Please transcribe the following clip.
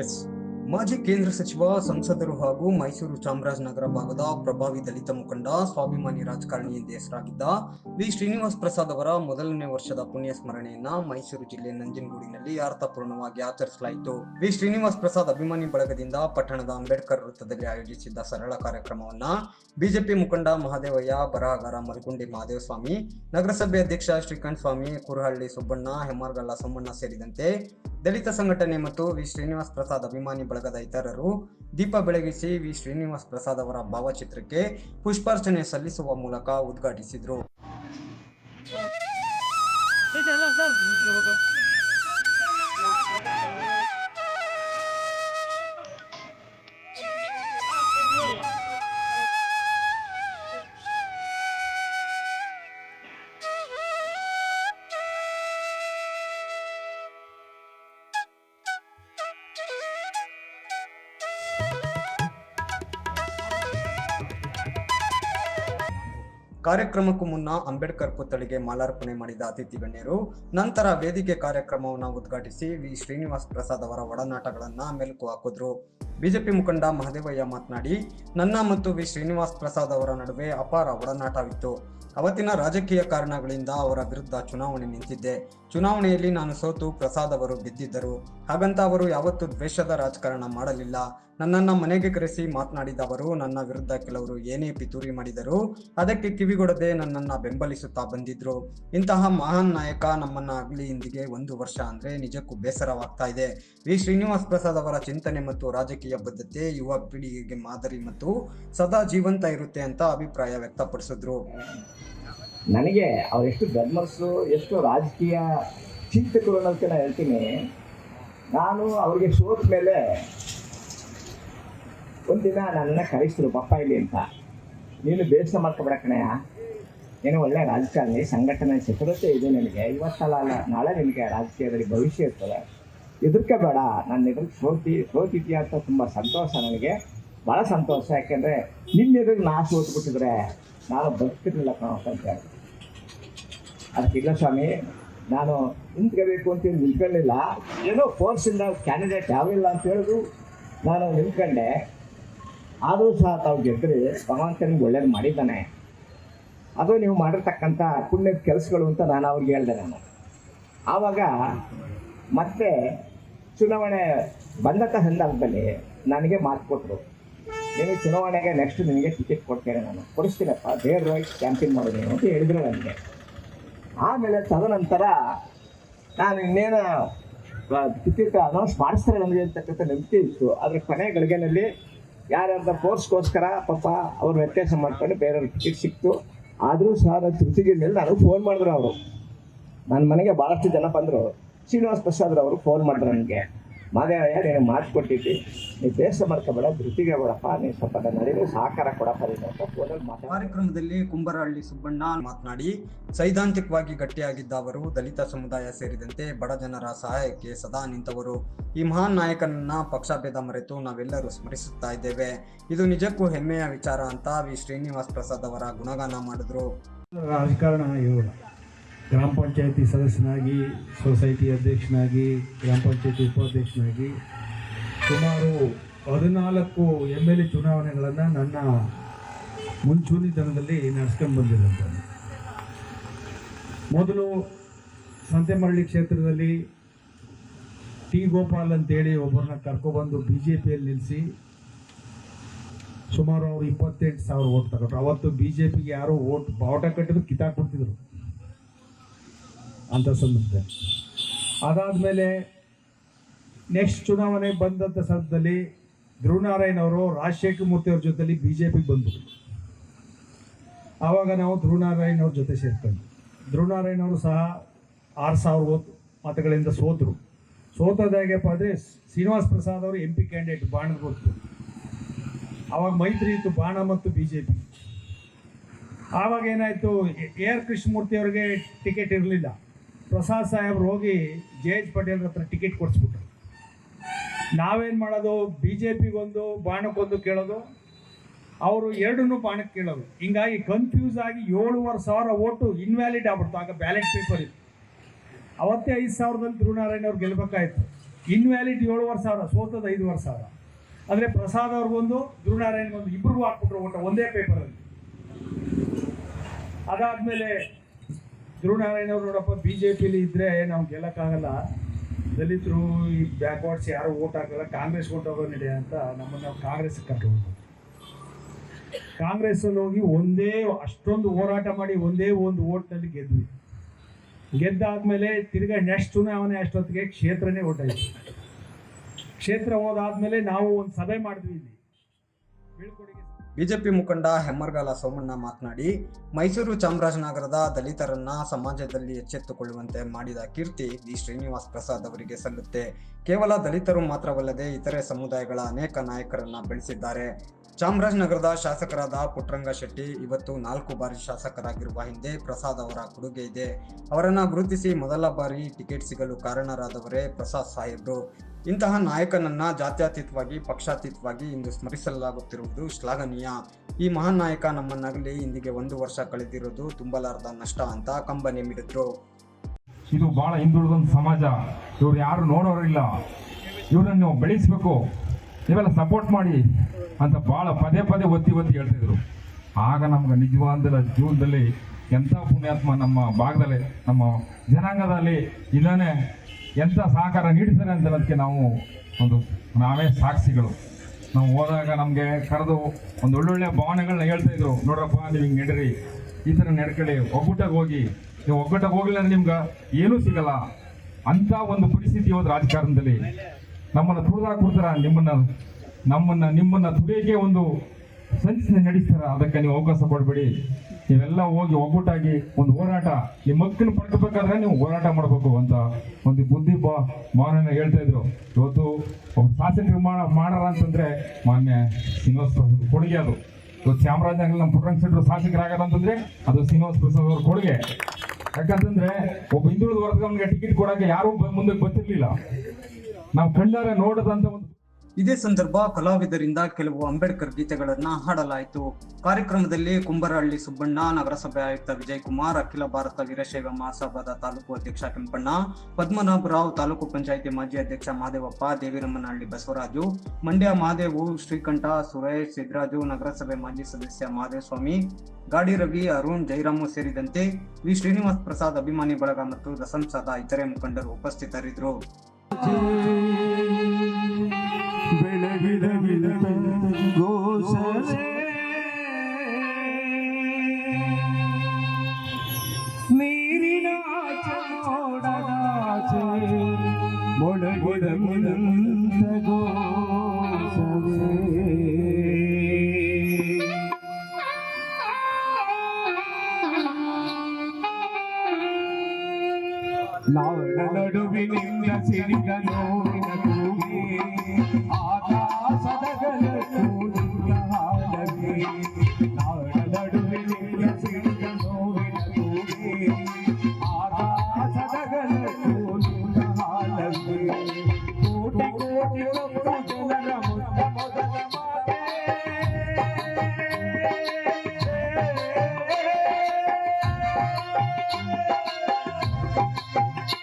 S. ಮಾಜಿ ಕೇಂದ್ರ ಸಚಿವ, ಸಂಸದರು ಹಾಗೂ ಮೈಸೂರು ಚಾಮರಾಜನಗರ ಭಾಗದ ಪ್ರಭಾವಿ ದಲಿತ ಮುಖಂಡ, ಸ್ವಾಭಿಮಾನಿ ರಾಜಕಾರಣಿ ಎಂದು ಹೆಸರಾಗಿದ್ದ ವಿ. ಶ್ರೀನಿವಾಸ್ ಪ್ರಸಾದ್ ಅವರ ಮೊದಲನೇ ವರ್ಷದ ಪುಣ್ಯ ಸ್ಮರಣೆಯನ್ನ ಮೈಸೂರು ಜಿಲ್ಲೆ ನಂಜನಗೂಡಿನಲ್ಲಿ ಅರ್ಥಪೂರ್ಣವಾಗಿ ಆಚರಿಸಲಾಯಿತು. ವಿ. ಶ್ರೀನಿವಾಸ್ ಪ್ರಸಾದ್ ಅಭಿಮಾನಿ ಬಳಗದಿಂದ ಪಟ್ಟಣದ ಅಂಬೇಡ್ಕರ್ ವೃತ್ತದಲ್ಲಿ ಆಯೋಜಿಸಿದ್ದ ಸರಳ ಕಾರ್ಯಕ್ರಮವನ್ನ ಬಿಜೆಪಿ ಮುಖಂಡ ಮಹಾದೇವಯ್ಯ, ಬರಹಗಾರ ಮಲ್ಗುಂಡಿ ಮಹದೇವಸ್ವಾಮಿ ನಗರಸಭೆ ಅಧ್ಯಕ್ಷ ಶ್ರೀಕಾಂತ್ ಸ್ವಾಮಿ ಕುರಹಳ್ಳಿ ಸುಬ್ಬಣ್ಣ ಹೆಮ್ಮಾರ್ಗಲ್ಲ ಸೋಮಣ್ಣ ಸೇರಿದಂತೆ ದಲಿತ ಸಂಘಟನೆ ಮತ್ತು ವಿ ಶ್ರೀನಿವಾಸ್ ಪ್ರಸಾದ್ ಅಭಿಮಾನಿ ಬಳಗದ ಇತರರು ದೀಪ ಬೆಳಗಿಸಿ ವಿ ಶ್ರೀನಿವಾಸ್ ಪ್ರಸಾದ್ ಅವರ ಭಾವಚಿತ್ರಕ್ಕೆ ಪುಷ್ಪಾರ್ಚನೆ ಸಲ್ಲಿಸುವ ಮೂಲಕ ಉದ್ಘಾಟಿಸಿದರು ಕಾರ್ಯಕ್ರಮಕ್ಕೂ ಮುನ್ನ ಅಂಬೇಡ್ಕರ್ ಪುತ್ಥಳಿಗೆ ಮಾಲಾರ್ಪಣೆ ಮಾಡಿದ ಅತಿಥಿ ಗಣ್ಯರು, ನಂತರ ವೇದಿಕೆ ಕಾರ್ಯಕ್ರಮವನ್ನು ಉದ್ಘಾಟಿಸಿ ವಿ. ಶ್ರೀನಿವಾಸ್ ಪ್ರಸಾದ್ ಅವರ ಒಡನಾಟಗಳನ್ನ ಮೆಲುಕು ಹಾಕಿದ್ರು. ಬಿಜೆಪಿ ಮುಖಂಡ ಮಹದೇವಯ್ಯ ಮಾತನಾಡಿ, ನನ್ನ ಮತ್ತು ವಿ. ಶ್ರೀನಿವಾಸ್ ಪ್ರಸಾದ್ ಅವರ ನಡುವೆ ಅಪಾರ ಒಡನಾಟವಿತ್ತು. ಅವತ್ತಿನ ರಾಜಕೀಯ ಕಾರಣಗಳಿಂದ ಅವರ ವಿರುದ್ಧ ಚುನಾವಣೆ ನಿಂತಿದ್ದೆ. ಚುನಾವಣೆಯಲ್ಲಿ ನಾನು ಸೋತು ಪ್ರಸಾದ್ ಅವರು ಗೆದ್ದಿದ್ದರು. ಹಾಗಂತ ಅವರು ಯಾವತ್ತೂ ದ್ವೇಷದ ರಾಜಕಾರಣ ಮಾಡಲಿಲ್ಲ. ನನ್ನನ್ನ ಮನೆಗೆ ಕರೆಸಿ ಮಾತನಾಡಿದವರು ನನ್ನ ವಿರುದ್ಧ ಕೆಲವರು ಏನೇ ಪಿತೂರಿ ಮಾಡಿದರು ಅದಕ್ಕೆ ಕಿವಿಗೊಡದೆ ನನ್ನನ್ನ ಬೆಂಬಲಿಸುತ್ತಾ ಬಂದಿದ್ರು. ಇಂತಹ ಮಹಾನ್ ನಾಯಕ ನಮ್ಮನ್ನ ಅಗಲಿ ಇಂದಿಗೆ ಒಂದು ವರ್ಷ ಅಂದ್ರೆ ನಿಜಕ್ಕೂ ಬೇಸರವಾಗ್ತಾ ಇದೆ. ವಿ. ಶ್ರೀನಿವಾಸ್ ಪ್ರಸಾದ್ ಅವರ ಚಿಂತನೆ ಮತ್ತು ರಾಜಕೀಯ ಬದ್ಧತೆ ಯುವ ಪೀಳಿಗೆಗೆ ಮಾದರಿ ಮತ್ತು ಸದಾ ಜೀವಂತ ಇರುತ್ತೆ ಅಂತ ಅಭಿಪ್ರಾಯ ವ್ಯಕ್ತಪಡಿಸಿದ್ರು. ನನಗೆ ಅವರೆಷ್ಟು ಧರ್ಮರ್ಸು ಎಷ್ಟು ರಾಜಕೀಯ ಚಿಂತಕರು ಅನ್ನೋದಕ್ಕೆ ನಾನು ಹೇಳ್ತೀನಿ. ನಾನು ಅವ್ರಿಗೆ ಸೋತ ಮೇಲೆ ಒಂದಿನ ನನ್ನ ಕರೆಸಿದ್ರು ಪಪ್ಪ ಇಲ್ಲಿ ಅಂತ. ನೀನು ಬೇಸರ ಮಾಡ್ಕೊಬೇಡ ಕಣಯ್ಯ. ನೀನು ಒಳ್ಳೆ ರಾಜಕಾರಣಿ, ಸಂಘಟನೆ ಚತುರತೆ ಇದೆ ನಿನಗೆ. ಇವತ್ತಲ್ಲ ಅಲ್ಲ, ನಾಳೆ ನಿನಗೆ ರಾಜಕೀಯದಲ್ಲಿ ಭವಿಷ್ಯ ಇರ್ತದೆ. ಬೇಡ ನನ್ನ ಎದುರಿಗೆ ಸೋತಿ, ಸೋತಿದ್ಯಾ ಅಂತ ತುಂಬ ಸಂತೋಷ ನನಗೆ. ಭಾಳ ಸಂತೋಷ, ಯಾಕೆಂದರೆ ನಿನ್ನ ಎದುರಿಗೆ ನಾ ಸೋತ್ಬಿಟ್ಟಿದ್ರೆ ನಾನು ಬದುಕಿರಲಿಲ್ಲ ಅಂತ ಹೇಳಿ ಅದಕ್ಕಿಲ್ಲ ಸ್ವಾಮಿ, ನಾನು ನಿಂತ್ಕೋಬೇಕು ಅಂತ ನಿಂತ್ಕೊಳ್ಳಿಲ್ಲ ಏನೋ ಫೋರ್ಸಿಂದ ಕ್ಯಾಂಡಿಡೇಟ್ ಯಾವಿಲ್ಲ ಅಂತ ಹೇಳಿದ್ರು ನಾನು ನಿಂತ್ಕೊಂಡೆ. ಆದರೂ ಸಹ ತಾವು ಗೆದ್ದರೆ ಭಗವಂತ ನಿಮ್ಗೆ ಒಳ್ಳೇದು ಮಾಡಿದ್ದಾನೆ. ಅದು ನೀವು ಮಾಡಿರ್ತಕ್ಕಂಥ ಪುಣ್ಯದ ಕೆಲಸಗಳು ಅಂತ ನಾನು ಅವ್ರಿಗೆ ಹೇಳಿದೆ ನಾನು. ಆವಾಗ ಮತ್ತೆ ಚುನಾವಣೆ ಬಂದಂಥ ಸಂದರ್ಭದಲ್ಲಿ ನನಗೆ ಮಾತು ಕೊಟ್ಟರು ನೀನು ಚುನಾವಣೆಗೆ ನೆಕ್ಸ್ಟ್ ನಿನಗೆ ಟಿಕೆಟ್ ಕೊಡ್ತೇನೆ ನಾನು. ಕೊಡಿಸ್ತೀನಪ್ಪ ಧೈರ್ಯವಾಗಿ ಕ್ಯಾಂಪೇನ್ ಮಾಡೋದು ಅಂತ ಹೇಳಿದ್ರು ನನಗೆ. ಆಮೇಲೆ ತದನಂತರ ನಾನು ಇನ್ನೇನು ಟಿಕೆಟ್ ಅನೌನ್ಸ್ ಮಾಡಿಸ್ತಾರೆ ನನಗೆ ಅಂತಕ್ಕಂಥ ನಂಬಿಕೆ ಇತ್ತು. ಆದರೆ ಕೊನೆ ಗಳಿಗೆನಲ್ಲಿ ಯಾರ್ಯಾರ್ದ ಕೋರ್ಸ್ಗೋಸ್ಕರ ಪಾಪ ಅವ್ರು ವ್ಯತ್ಯಾಸ ಮಾಡ್ಕೊಂಡು ಬೇರೆಯವ್ರ ಟಿಕೆಟ್ ಸಿಕ್ತು. ಆದರೂ ಸಹ ನಾನು ತೃಪ್ತಿಗೆ ಮೇಲೆ ನಾನು ಫೋನ್ ಮಾಡಿದ್ರು ಅವರು. ನನ್ನ ಮನೆಗೆ ಭಾಳಷ್ಟು ಜನ ಬಂದರು. ಶ್ರೀನಿವಾಸ್ ಪ್ರಸಾದ್ ಅವರು ಫೋನ್ ಮಾಡಿದ್ರು ನನಗೆ ಮಾದೇವಯ್ಯ ನೀನು ಮಾತು ಕೊಟ್ಟಿದ್ದಿ ನೀವು ಬೇಸ ಮಾಡ್ಕೋಬೇಡ ಧೃತಿಗೆ ಬೇಡಪ್ಪ ನೀನು ಸ್ವಲ್ಪ ನಡೀಲಿ ಸಹಕಾರ ಕೊಡಪ್ಪ ನೀನು ಅಂತ ಫೋನಲ್ಲಿ ಮಾತಾಡ ಕಾರ್ಯಕ್ರಮದಲ್ಲಿ ಕುಂಬರಹಳ್ಳಿ ಸುಬ್ಬಣ್ಣ ಮಾತನಾಡಿ ಸೈದ್ಧಾಂತಿಕವಾಗಿ ಗಟ್ಟಿಯಾಗಿದ್ದ ಅವರು ದಲಿತ ಸಮುದಾಯ ಸೇರಿದಂತೆ ಬಡ ಜನರ ಸಹಾಯಕ್ಕೆ ಸದಾ ನಿಂತವರು. ಈ ಮಹಾನ್ ನಾಯಕನನ್ನ ಪಕ್ಷಭೇದ ಮರೆತು ನಾವೆಲ್ಲರೂ ಸ್ಮರಿಸುತ್ತಾ ಇದ್ದೇವೆ. ಇದು ನಿಜಕ್ಕೂ ಹೆಮ್ಮೆಯ ವಿಚಾರ ಅಂತ ವಿ. ಶ್ರೀನಿವಾಸ್ ಪ್ರಸಾದ್ ಅವರ ಗುಣಗಾನ ಮಾಡಿದ್ರು. ರಾಜಕಾರಣ ಇರೋಲ್ಲ ಗ್ರಾಮ ಪಂಚಾಯತಿ ಸದಸ್ಯನಾಗಿ, ಸೊಸೈಟಿ ಅಧ್ಯಕ್ಷನಾಗಿ, ಗ್ರಾಮ ಪಂಚಾಯತಿ ಉಪಾಧ್ಯಕ್ಷನಾಗಿ ಸುಮಾರು ಹದಿನಾಲ್ಕು ಎಂ ಎಲ್ ಎ ಚುನಾವಣೆಗಳನ್ನು ನನ್ನ ಮುಂಚೂಣಿತನದಲ್ಲಿ ನಡೆಸ್ಕೊಂಡು ಬಂದಿದ್ದಂಥದ್ದು ಮೊದಲು ಸಂತೆಮರಳಿ ಕ್ಷೇತ್ರದಲ್ಲಿ ಟಿ ಗೋಪಾಲ್ ಅಂತೇಳಿ ಒಬ್ಬರನ್ನ ಕರ್ಕೊಬಂದು ಬಿ ಜೆ ಪಿಯಲ್ಲಿ ನಿಲ್ಲಿಸಿ ಸುಮಾರು ಅವರು ಇಪ್ಪತ್ತೆಂಟು ಸಾವಿರ ಓಟ್ ತಗೊಂಡ್ರು. ಅವತ್ತು ಬಿ ಜೆ ಪಿಗೆ ಯಾರೋ ಓಟ್ ಬಾವುಟ ಕಟ್ಟಿದ್ರು, ಕಿತ್ತಾಕ್ಬಿಡ್ತಿದ್ರು. ಅಂತ ಸಂದರ್ಭದಲ್ಲಿ ಅದಾದಮೇಲೆ ನೆಕ್ಸ್ಟ್ ಚುನಾವಣೆ ಬಂದಂಥ ಸಂದರ್ಭದಲ್ಲಿ ಧ್ರುವನಾರಾಯಣ ಅವರು ರಾಜಶೇಖರ ಮೂರ್ತಿ ಅವ್ರ ಜೊತೆಲಿ ಬಿ ಜೆ ಪಿಗೆ ಬಂದರು. ಆವಾಗ ನಾವು ಧ್ರುವನಾರಾಯಣ ಅವ್ರ ಜೊತೆ ಸೇರ್ಕೊಂಡ್ವಿ. ಧ್ರುವನಾರಾಯಣ ಅವರು ಸಹ ಆರು ಸಾವಿರ ಓಟ್ ಮತಗಳಿಂದ ಸೋತರು. ಸೋತದ ಹೇಗಪ್ಪ ಅಂದರೆ ಶ್ರೀನಿವಾಸ್ ಪ್ರಸಾದ್ ಅವರು ಎಂ ಪಿ ಕ್ಯಾಂಡಿಡೇಟ್ ಬಾಣದ ಗೊತ್ತು ಆವಾಗ ಮೈತ್ರಿ ಇತ್ತು ಬಾಣ ಮತ್ತು ಬಿ ಜೆ ಪಿ ಆವಾಗ ಏನಾಯಿತು, ಎ ಆರ್ ಕೃಷ್ಣಮೂರ್ತಿ ಅವರಿಗೆ ಟಿಕೆಟ್ ಇರಲಿಲ್ಲ. ಪ್ರಸಾದ್ ಸಾಹೇಬ್ರು ಹೋಗಿ ಜೆ ಎಚ್ ಪಟೇಲ್ ಹತ್ರ ಟಿಕೆಟ್ ಕೊಡಿಸ್ಬಿಟ್ರು. ನಾವೇನು ಮಾಡೋದು? ಬಿ ಜೆ ಪಿಗೊಂದು ಬಾಣಕ್ಕೊಂದು ಕೇಳೋದು? ಅವರು ಎರಡನ್ನೂ ಬಾಣಕ್ಕೆ ಕೇಳೋದು. ಹಿಂಗಾಗಿ ಕನ್ಫ್ಯೂಸ್ ಆಗಿ ಏಳುವರೆ ಸಾವಿರ ಓಟು ಇನ್ವ್ಯಾಲಿಡ್ ಆಗ್ಬಿಡ್ತು. ಆಗ ಬ್ಯಾಲೆಟ್ ಪೇಪರ್ ಇತ್ತು. ಅವತ್ತೇ ಐದು ಸಾವಿರದಲ್ಲಿ ಧ್ರುವನಾರಾಯಣ ಅವ್ರು ಗೆಲ್ಬೇಕಾಯ್ತು. ಇನ್ವ್ಯಾಲಿಡ್ ಏಳುವರೆ ಸಾವಿರ ಸೋತದ ಐದುವರೆ ಸಾವಿರ. ಅಂದರೆ ಪ್ರಸಾದ್ ಅವ್ರಿಗೊಂದು ಧ್ರುವನಾರಾಯಣ್ಗೊಂದು ಇಬ್ಬರಿಗೂ ಹಾಕ್ಬಿಟ್ರು ಒಟ್ಟು ಒಂದೇ ಪೇಪರಲ್ಲಿ ಅದಾದಮೇಲೆ ಧ್ರುವನಾರಾಯಣ ಅವರು ನೋಡಪ್ಪ ಬಿ ಜೆ ಪಿಲಿ ಇದ್ದರೆ ನಾವು ಗೆಲ್ಲಕ್ಕಾಗಲ್ಲ. ದಲಿತರು, ಈ ಬ್ಯಾಕ್ವರ್ಡ್ಸ್ ಯಾರು ಓಟ್ ಹಾಕಲ್ಲ, ಕಾಂಗ್ರೆಸ್ ಓಟ್ ಹೋಗೋನಿದೆ ಅಂತ ನಮ್ಮನ್ನು ನಾವು ಕಾಂಗ್ರೆಸ್ಗೆ ಕರ್ಕೊಂಡು ಕಾಂಗ್ರೆಸ್ಸಲ್ಲಿ ಹೋಗಿ ಒಂದೇ ಅಷ್ಟೊಂದು ಹೋರಾಟ ಮಾಡಿ ಒಂದೇ ಒಂದು ಓಟ್ನಲ್ಲಿ ಗೆದ್ವಿ. ಗೆದ್ದಾದ್ಮೇಲೆ ತಿರ್ಗಾ ನೆಕ್ಸ್ಟ್ ಚುನಾವಣೆ ಅಷ್ಟೊತ್ತಿಗೆ ಕ್ಷೇತ್ರನೇ ಓಟಾಯ್ತು ಕ್ಷೇತ್ರ ಹೋದಾದ್ಮೇಲೆ ನಾವು ಒಂದು ಸಭೆ ಮಾಡಿದ್ವಿ. ಬಿಜೆಪಿ ಮುಖಂಡ ಹೆಮ್ಮರ್ಗಾಲ ಸೋಮಣ್ಣ ಮಾತನಾಡಿ, ಮೈಸೂರು ಚಾಮರಾಜನಗರದ ದಲಿತರನ್ನ ಸಮಾಜದಲ್ಲಿ ಎಚ್ಚೆತ್ತುಕೊಳ್ಳುವಂತೆ ಮಾಡಿದ ಕೀರ್ತಿ ವಿ ಶ್ರೀನಿವಾಸ್ ಪ್ರಸಾದ್ ಅವರಿಗೆ ಸಲ್ಲುತ್ತೆ. ಕೇವಲ ದಲಿತರು ಮಾತ್ರವಲ್ಲದೆ ಇತರೆ ಸಮುದಾಯಗಳ ಅನೇಕ ನಾಯಕರನ್ನ ಬೆಳೆಸಿದ್ದಾರೆ. ಚಾಮರಾಜನಗರದ ಶಾಸಕರಾದ ಪುಟ್ಟರಂಗ ಶೆಟ್ಟಿ ಇವತ್ತು ನಾಲ್ಕು ಬಾರಿ ಶಾಸಕರಾಗಿರುವ ಹಿಂದೆ ಪ್ರಸಾದ್ ಅವರ ಕೊಡುಗೆ ಇದೆ. ಅವರನ್ನು ಗುರುತಿಸಿ ಮೊದಲ ಬಾರಿ ಟಿಕೆಟ್ ಸಿಗಲು ಕಾರಣರಾದವರೇ ಪ್ರಸಾದ್ ಸಾಹೇಬ್ರು. ಇಂತಹ ನಾಯಕನನ್ನ ಜಾತ್ಯತೀತವಾಗಿ, ಪಕ್ಷಾತೀತವಾಗಿ ಇಂದು ಸ್ಮರಿಸಲಾಗುತ್ತಿರುವುದು ಶ್ಲಾಘನೀಯ. ಈ ಮಹಾನ್ ನಾಯಕ ನಮ್ಮನ್ನಾಗಲಿ ಇಂದಿಗೆ ಒಂದು ವರ್ಷ ಕಳೆದಿರುವುದು ತುಂಬಲಾರದ ನಷ್ಟ ಅಂತ ಕಂಬನಿ ಮಿಡಿದ್ರು ಇದು ಬಹಳ ಹಿಂದುಳಿದ ಸಮಾಜ. ಇವ್ರು ಯಾರು ನೋಡೋರಿಲ್ಲ. ಇವರನ್ನು ಬೆಳೆಸ್ಬೇಕು. ನೀವೆಲ್ಲ ಸಪೋರ್ಟ್ ಮಾಡಿ ಅಂತ ಬಹಳ ಪದೇ ಪದೇ ಒತ್ತಿ ಒತ್ತಿ ಹೇಳ್ತಿದ್ರು ಆಗ ನಮ್ಗೆ ನಿಜವಾದ ಜೀವನದಲ್ಲಿ ಎಂಥ ಪುಣ್ಯಾತ್ಮ ನಮ್ಮ ಭಾಗದಲ್ಲಿ, ನಮ್ಮ ಜನಾಂಗದಲ್ಲಿ ಇದನ್ನೇ ಎಂಥ ಸಹಕಾರ ನೀಡ್ತಾರೆ ಅಂತ ಅದಕ್ಕೆ ನಾವು ಒಂದು, ನಾವೇ ಸಾಕ್ಷಿಗಳು. ನಾವು ಹೋದಾಗ ನಮಗೆ ಕರೆದು ಒಂದು ಒಳ್ಳೊಳ್ಳೆ ಭಾವನೆಗಳನ್ನ ಹೇಳ್ತಾ ಇದ್ರು. ನೋಡ್ರಪ್ಪ, ನೀವು ಹಿಂಗೆ ನಡೀರಿ. ಈ ಥರ ನಡ್ಕೊಳ್ಳಿ. ಒಗ್ಗಟ್ಟಾಗಿ ಹೋಗಿ. ನೀವು ಒಗ್ಗಟ್ಟಾಗಿ ಹೋಗ್ಲಿಲ್ಲ ಅಂದ್ರೆ ನಿಮ್ಗೆ ಏನೂ ಸಿಗಲ್ಲ. ಅಂಥ ಒಂದು ಪರಿಸ್ಥಿತಿ ಹೋದ ರಾಜಕಾರಣದಲ್ಲಿ. ನಮ್ಮನ್ನ ತುಳಿದಾಕ ಕೊಡ್ತಾರ? ನಿಮ್ಮನ್ನ, ನಮ್ಮನ್ನ, ನಿಮ್ಮನ್ನ ತುಳಿಯಕ್ಕೆ ಒಂದು ಸಂಚಿನ ನಡೆಸ್ತಾರ? ಅದಕ್ಕೆ ನೀವು ಅವಕಾಶ ಕೊಡಬೇಡಿ. ನೀವೆಲ್ಲ ಹೋಗಿ ಒಗ್ಗಟ್ಟಾಗಿ ಒಂದು ಹೋರಾಟ ನಿಮ್ಮ ಮಕ್ಕಳನ್ನ ಪಡ್ಕೋಬೇಕಾದ್ರೆ ನೀವು ಹೋರಾಟ ಮಾಡಬೇಕು ಅಂತ ಒಂದು ಬುದ್ಧಿ ಬಾ ಮಾವನ ಹೇಳ್ತಾ ಇದ್ರು. ಇವತ್ತು ಶಾಸಕರು ಮಾಡ ಮಾಡಾರ ಅಂತಂದ್ರೆ ಮಾನ್ಯ ಶ್ರೀನಿವಾಸ ಪ್ರಸಾದ್ ಕೊಡುಗೆ ಅದು. ಇವತ್ತು ಚಾಮರಾಜನಗರ ನಮ್ಮ ಪುಟ್ಟರಂಗ ಶೆಟ್ಟರು ಶಾಸಕರಾಗಾರ ಅಂತಂದ್ರೆ ಅದು ಶ್ರೀನಿವಾಸ ಪ್ರಸಾದ್ ಅವ್ರ ಕೊಡುಗೆ. ಯಾಕಂತಂದ್ರೆ ಒಬ್ಬ ಹಿಂದುಳಿದ ವರ್ಗದವನಿಗೆ ಟಿಕೆಟ್ ಕೊಡಕ್ಕೆ ಯಾರು ಮುಂದಕ್ಕೆ ಬರ್ತಿರ್ಲಿಲ್ಲ. ನಾವು ಕಣ್ಣಾರೆ ನೋಡದಂತ ಒಂದು ಇದೇ ಸಂದರ್ಭ ಕಲಾವಿದರಿಂದ ಕೆಲವು ಅಂಬೇಡ್ಕರ್ ಗೀತೆಗಳನ್ನ ಹಾಡಲಾಯಿತು. ಕಾರ್ಯಕ್ರಮದಲ್ಲಿ ಕುಂಬರಹಳ್ಳಿ ಸುಬ್ಬಣ್ಣ, ನಗರಸಭೆ ಆಯುಕ್ತ ವಿಜಯ್ ಕುಮಾರ್ ಅಖಿಲ ಭಾರತ ವೀರಶೈವ ಮಹಾಸಭಾದ ತಾಲೂಕು ಅಧ್ಯಕ್ಷ ಕೆಂಪಣ್ಣ ಪದ್ಮನಾಭರಾವ್ ತಾಲೂಕು ಪಂಚಾಯಿತಿ ಮಾಜಿ ಅಧ್ಯಕ್ಷ ಮಹದೇವಪ್ಪ ದೇವಿರಮ್ಮನಹಳ್ಳಿ ಬಸವರಾಜು, ಮಂಡ್ಯ ಮಹಾದೇವು ಶ್ರೀಕಂಠ ಸುರೇಶ್ ಸಿದ್ದರಾಜು ನಗರಸಭೆ ಮಾಜಿ ಸದಸ್ಯ ಮಹದೇವಸ್ವಾಮಿ ಗಾಡಿ ರವಿ, ಅರುಣ್, ಜೈರಾಮು ಸೇರಿದಂತೆ ವಿ ಶ್ರೀನಿವಾಸ್ ಪ್ರಸಾದ್ ಅಭಿಮಾನಿ ಬಳಗ ಮತ್ತು ದಸಂಸದ ಇತರೆ ಮುಖಂಡರು ಉಪಸ್ಥಿತರಿದ್ದರು. ಬೆಳಗಿದ నాడ నడువి నిన్న సిరిగలో ఆకాశదగలకు నాడవి నాడ నడువి నిన్న సిరిగలో ఆకాశదగలకు నాడవి కోటి కోటి ఒక్క జనర ముద్ద మొదల మాటే. Thank you. Thank you.